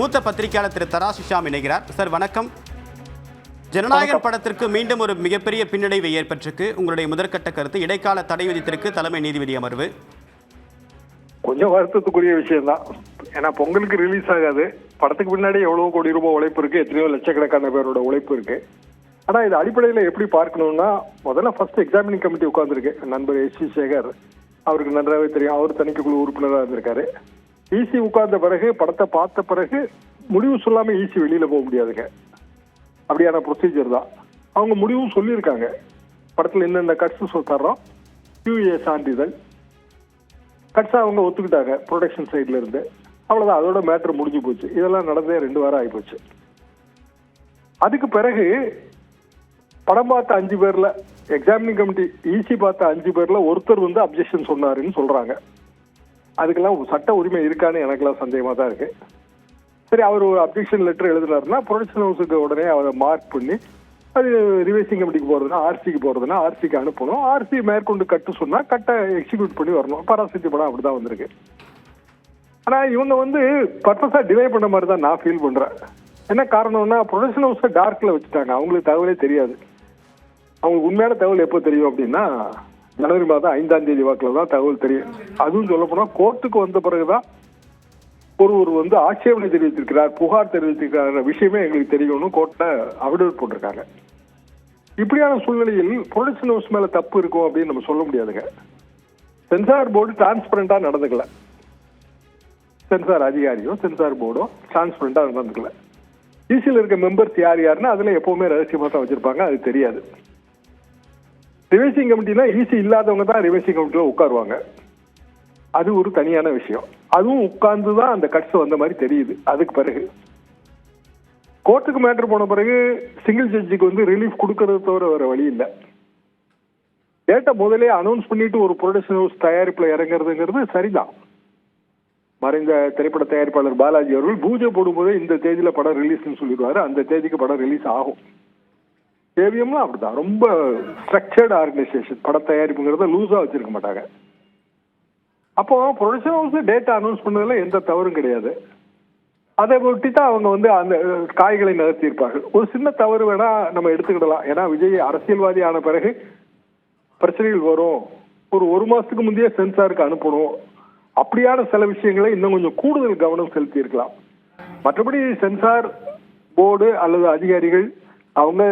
மூத்த பத்திரிகையாளர் திரு தராசு ஷாம் இணைகிறார். சார் வணக்கம். ஜனநாயகன் படத்திற்கு மீண்டும் ஒரு மிகப்பெரிய பின்னடைவு ஏற்பட்டிருக்கு. உங்களுடைய முதற்கட்ட கருத்து இடைக்கால தடை விதித்திருக்கு தலைமை நீதிபதி அமர்வு. கொஞ்சம் வருத்தத்துக்குரிய விஷயம்தான். ஏன்னா பொங்கலுக்கு ரிலீஸ் ஆகாது. படத்துக்கு பின்னாடி எவ்வளவு கோடி ரூபாய் உழைப்பு இருக்கு. எத்தனையோ லட்சக்கணக்கான பேரோட உழைப்பு இருக்கு. ஆனா இது அடிப்படையில் எப்படி பார்க்கணும்னா முதல்ல ஃபர்ஸ்ட் எக்ஸாமினிங் கமிட்டி உட்கார்ந்துருக்கு. நண்பர் எஸ் சி. சேகர். அவருக்கு நன்றாகவே தெரியும். அவர் தணிக்கைக்குழு உறுப்பினராக இருந்திருக்காரு. ஈசி உட்கார்ந்த பிறகு படத்தை பார்த்த பிறகு முடிவு சொல்லாமல் ஈசி வெளியில் போக முடியாதுங்க. அப்படியான ப்ரொசீஜர் தான். அவங்க முடிவும் சொல்லியிருக்காங்க. படத்தில் என்னென்ன கட்ஸ் தர்றோம். QA சான்றிதழ். கட்ஸை அவங்க ஒத்துக்கிட்டாங்க ப்ரொடக்ஷன் சைட்லேருந்து இருந்து. அவ்வளவுதான். அதோட மேட்ரு முடிஞ்சு போச்சு. இதெல்லாம் நடந்தே ரெண்டு வாரம் ஆகிப்போச்சு அதுக்கு பிறகு படம் பார்த்த அஞ்சு பேரில் எக்ஸாமினிங் கமிட்டி ஈசி பார்த்த அஞ்சு பேரில் ஒருத்தர் வந்து அப்ஜெக்ஷன் சொன்னாருன்னு சொல்கிறாங்க அதுக்கெல்லாம் சட்ட உரிமை இருக்கான்னு எனக்கெல்லாம் சந்தேகமாக தான் இருக்கு. சரி அவர் ஒரு அப்ஜெக்ஷன் லெட்டர் எழுதினாருன்னா ப்ரொடக்ஷன் ஹவுஸுக்கு உடனே அவரை மார்க் பண்ணி அது ரிவைசிங் கமிட்டிக்கு போகிறதுனா ஆர்சிக்கு போகிறதுனா ஆர்சிக்கு அனுப்பணும். ஆர்சி மேற்கொண்டு கட்டு சொன்னால் கட்டை எக்ஸிக்யூட் பண்ணி வரணும். பராசக்தி படம் அப்படிதான் வந்திருக்கு. ஆனால் இவங்க வந்து பர்பஸாக டிலே பண்ண மாதிரி தான் நான் ஃபீல் பண்ணுறேன் என்ன காரணம்னா ப்ரொடக்ஷன் ஹவுஸை டார்க்கில் வச்சுட்டாங்க. அவங்களுக்கு தகவலே தெரியாது. அவங்களுக்கு உண்மையான தகவல் எப்போ தெரியும் அப்படின்னா ஜனவரி மாதம் ஐந்தாம் தேதி வாக்கில் தான் தகவல் தெரியும். அதுவும் சொல்ல கோர்ட்டுக்கு வந்த பிறகுதான் ஒருவர் வந்து ஆட்சேபனை தெரிவித்திருக்கிறார் புகார் தெரிவித்திருக்கிறார் விஷயமே எங்களுக்கு தெரியணும்னு கோர்ட்டில் அவிடேட் போட்டிருக்காங்க. இப்படியான சூழ்நிலையில் ப்ரொடக்ஷன் ஹவுஸ் மேலே தப்பு இருக்கும் அப்படின்னு நம்ம சொல்ல முடியாதுங்க. சென்சார் போர்டு டிரான்ஸ்பரண்டாக நடந்துக்கல. சென்சார் அதிகாரியோ சென்சார் போர்டோ டிரான்ஸ்பரண்டாக நடந்துக்கல. ஈசியில் இருக்க மெம்பர்ஸ் யார் யாருன்னா அதில் எப்போவுமே ரகசியமாக தான் வச்சுருப்பாங்க அது தெரியாது. ரிவைசிங் கமிட்டினா ஈசி இல்லாதவங்க தான் ரிவைசிங் கமிட்டியில் உட்காருவாங்க. அது ஒரு தனியான விஷயம். அதுவும் உட்கார்ந்து தான் அந்த கட்ஸ் வந்த மாதிரி தெரியுது. அதுக்கு பிறகு கோர்ட்டுக்கு மேட்டர் போன பிறகு சிங்கிள் ஜட்ஜுக்கு வந்து ரிலீஃப் கொடுக்கறது தவிர வேற வழி இல்லை. டேட்டா முதலே அனௌன்ஸ் பண்ணிட்டு ஒரு ப்ரொடக்ஷன் ஹவுஸ் தயாரிப்பில் இறங்குறதுங்கிறது சரிதான். மறைந்த திரைப்பட தயாரிப்பாளர் பாலாஜி அவர்கள் பூஜை போடும்போது இந்த தேதியில் படம் ரிலீஸ்னு சொல்லிடுவாரு. அந்த தேதிக்கு படம் ரிலீஸ் ஆகும். ஏவிஎம்லாம் அப்படிதான். ரொம்ப ஸ்ட்ரக்சர்டு ஆர்கனைசேஷன் பட தயாரிப்புங்கிறத லூஸாக வச்சிருக்க மாட்டாங்க. அப்போ ப்ரொடக்ஷன் ஹவுஸ் டேட்டா அனௌன்ஸ் பண்ணதுல எந்த தவறும் கிடையாது. அதை ஒட்டி தான் அவங்க வந்து அந்த காய்களை நகர்த்தியிருப்பார்கள். ஒரு சின்ன தவறு வேணா நம்ம எடுத்துக்கிடலாம். ஏன்னா விஜய் அரசியல்வாதி ஆன பிறகு பிரச்சனைகள் வரும். ஒரு ஒரு மாசத்துக்கு முந்தைய சென்சாருக்கு அனுப்பணும். அப்படியான சில விஷயங்களை இன்னும் கொஞ்சம் கூடுதல் கவனம் செலுத்தி இருக்கலாம் மற்றபடி சென்சார் போர்டு அல்லது அதிகாரிகள் அவங்க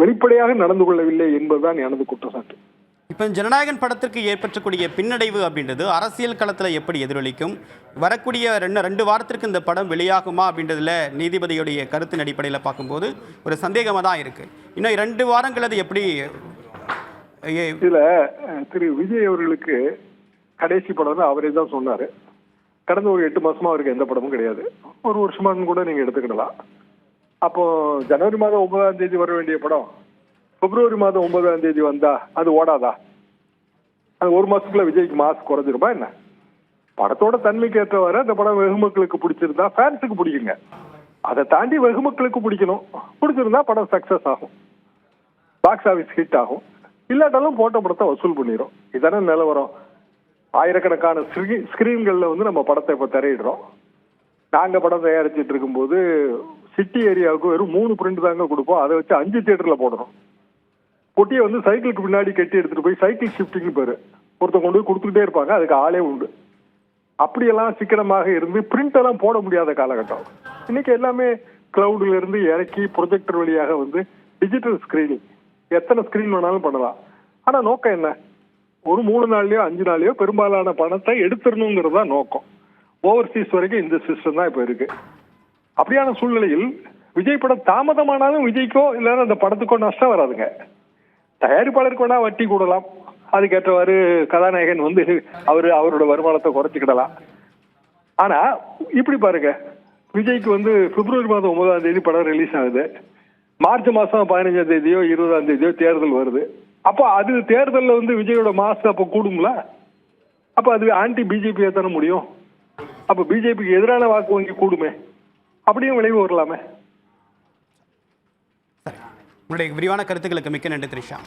வெளிப்படையாக நடந்து கொள்ளவில்லை என்பதுதான் எனது குற்றச்சாட்டு. இப்போ ஜனநாயகன் படத்திற்கு ஏற்பட்டக்கூடிய பின்னடைவு அப்படின்றது அரசியல் களத்தில் எப்படி எதிரொலிக்கும்? வரக்கூடிய ரெண்டு ரெண்டு வாரத்திற்கு இந்த படம் வெளியாகுமா அப்படின்றதுல நீதிபதியுடைய கருத்தின் அடிப்படையில் பார்க்கும்போது ஒரு சந்தேகமாக தான் இருக்கு. இன்னும் ரெண்டு வாரங்கள் அது எப்படி இதுல திரு விஜய் அவர்களுக்கு கடைசி படம்னு அவரே தான் சொன்னாரு. கடந்த ஒரு எட்டு மாசமா அவருக்கு எந்த படமும் கிடையாது. ஒரு வருஷமான்னு கூட நீங்க எடுத்துக்கிடலாம். அப்போ ஜனவரி மாதம் ஒன்பதாம் தேதி வர வேண்டிய படம் பிப்ரவரி மாதம் ஒன்பதாம் தேதி வந்தா அது ஓடாதா? அது ஒரு மாசத்துக்குள்ள விஜய்க்கு மாசு குறைஞ்சிருமா என்ன? படத்தோட தன்மைக்கு ஏற்றவாறு அந்த படம் வெகு மக்களுக்கு பிடிச்சிருந்தா ஃபேன்ஸுக்கு பிடிக்குங்க. அதை தாண்டி வெகு மக்களுக்கு பிடிக்கணும். பிடிச்சிருந்தா படம் சக்சஸ் ஆகும். பாக்ஸ் ஆஃபீஸ் ஹிட் ஆகும். இல்லாட்டாலும் போட்ட படத்தை வசூல் பண்ணிடும் இதானே நிலவரம். ஆயிரக்கணக்கான ஸ்கிரீன்களில் வந்து நம்ம படத்தை இப்போ திரையிடுறோம். நாங்கள் படம் தயாரிச்சிட்டு இருக்கும்போது சிட்டி ஏரியாவுக்கு வெறும் மூணு பிரிண்ட் தாங்க கொடுப்போம். அதை வச்சு அஞ்சு தியேட்டர்ல போடணும். பொட்டியை வந்து சைக்கிளுக்கு பின்னாடி கட்டி எடுத்துட்டு போய் சைக்கிள் ஷிஃப்டிங் பேரு. ஒருத்தன் கொண்டு போய் கொடுத்துக்கிட்டே இருப்பாங்க. அதுக்கு ஆளே உண்டு. அப்படியெல்லாம் சிக்கனமாக இருந்து பிரிண்ட் எல்லாம் போட முடியாத காலகட்டம். இன்னைக்கு எல்லாமே கிளவுட்ல இருந்து இறக்கி ப்ரொஜெக்டர் வழியாக வந்து டிஜிட்டல் ஸ்கிரீனிங் எத்தனை ஸ்கிரீன் வேணாலும் பண்ணலாம். ஆனா நோக்கம் என்ன? ஒரு மூணு நாள்லயோ அஞ்சு நாள்லயோ பெரும்பாலான பணத்தை எடுத்துடணுங்கிறது தான் நோக்கம். ஓவர்சீஸ் வரைக்கும் இந்த சிஸ்டம் தான் இப்போ இருக்கு. அப்படியான சூழ்நிலையில் விஜய் படம் தாமதமானாலும் விஜய்க்கோ இல்லைன்னா அந்த படத்துக்கோ நஷ்டம் வராதுங்க. தயாரிப்பாளருக்கு வேணா வட்டி கூடலாம். அதுக்கேற்றவாறு கதாநாயகன் வந்து அவர் அவரோட வருமானத்தை குறைச்சிக்கிடலாம். ஆனா இப்படி பாருங்க. விஜய்க்கு வந்து பிப்ரவரி மாதம் ஒன்பதாம் தேதி படம் ரிலீஸ் ஆகுது. மார்ச் மாசம் பதினஞ்சாம் தேதியோ இருபதாம் தேதியோ தேர்தல் வருது. அப்போ அது தேர்தலில் வந்து விஜயோட மாசு அப்போ கூடும்ல? அப்போ அது ஆன்டி பிஜேபியை தானே முடியும்? அப்போ பிஜேபிக்கு எதிரான வாக்கு வங்கி கூடுமே? அப்படியும் விளைவு வரலாமே. உங்களுடைய விரிவான கருத்துக்களுக்கு மிக்க நன்றி திரிஷா.